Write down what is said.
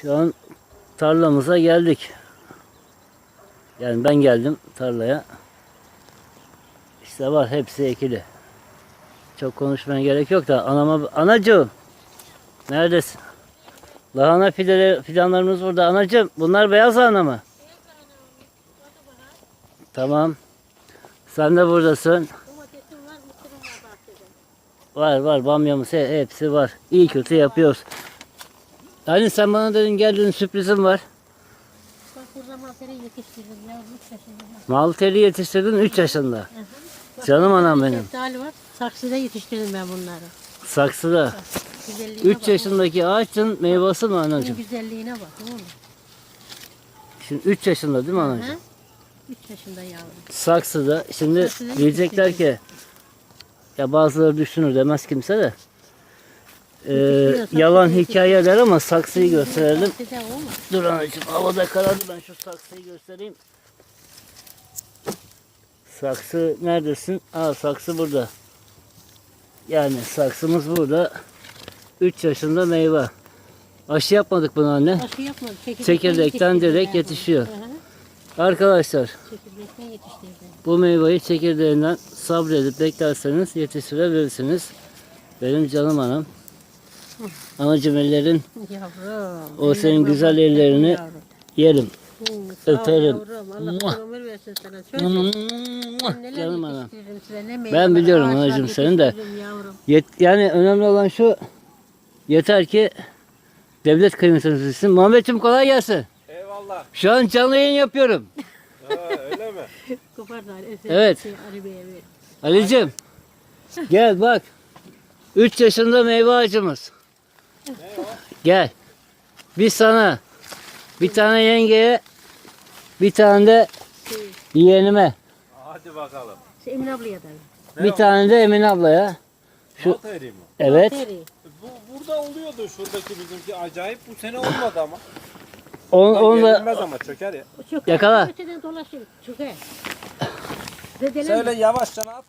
Şu an tarlamıza geldik. Yani ben geldim tarlaya. İşte var hepsi ekili. Çok konuşmaya gerek yok da anama anacığım neredesin? Lahana fideleri, fidanlarımız burada anacığım. Bunlar beyaz lahana mı? Tamam. Sen de buradasın. Var, var bamyamız he- hepsi var. İyi kötü yapıyoruz. Yani sen bana dedin geldin sürprizim var. Bak burada manteri yetiştirdim ya 3 yaşında. Mal teli yetiştirdin 3 yaşında. Canım anam benim. Şeftali var. Saksıda yetiştirdim ben bunları. Saksıda. Güzelliğine 3 yaşındaki ağaçın meyvesi mi anacığım? güzelliğine bak. Mı? Şimdi 3 yaşında değil mi anacığım? 3 yaşında yavrum. Saksıda. Şimdi Saksıda diyecekler ki ya bazıları düşünür demez kimse de. Yetiştiriyor, yalan hikayeler ama saksıyı gösterelim. Dur anacığım havada karardı ben şu saksıyı göstereyim. Saksı neredesin? Aa saksı burada. Yani saksımız burada. 3 yaşında meyve. Aşı yapmadık bunu anne. Aşı yapmadım. Çekirdekten, Çekirdekten direkt yetişiyor. Hı hı. Arkadaşlar bu meyveyi çekirdeğinden sabredip beklerseniz yetiştirebilirsiniz. Benim canım anam. Anacım ellerin Yavrum. O senin güzel ellerini yavrum. yerim. Hı, öperim. Yavrum. Allah Muah. ömür versin sana. Söyle. Neler Canım anam. Ben biliyorum ağaçlar anacığım, senin de. Yet, yani önemli olan şu yeter ki devlet kıymetini bilsin. Muhammedciğim kolay gelsin. Eyvallah. Şu an canlı yayın yapıyorum. Ha, öyle mi? Kopar da Ali, Evet. Şey, ver. Ali'cim gel bak. 3 yaşında meyve ağacımız. Gel. Bir sana, bir tane yengeye, bir tane de yeğenime, Hadi bakalım. şey Emin ablaya da. Bir tane de Emine ablaya. Şu- eriği mi? Evet. Bu, burada oluyordu şuradaki bizimki acayip. Bu sene olmadı ama. On, Bak, onunla yenilmez ama çöker ya. Yakala. Öteden dolaşır. Çöker. Söyle yavaşça at.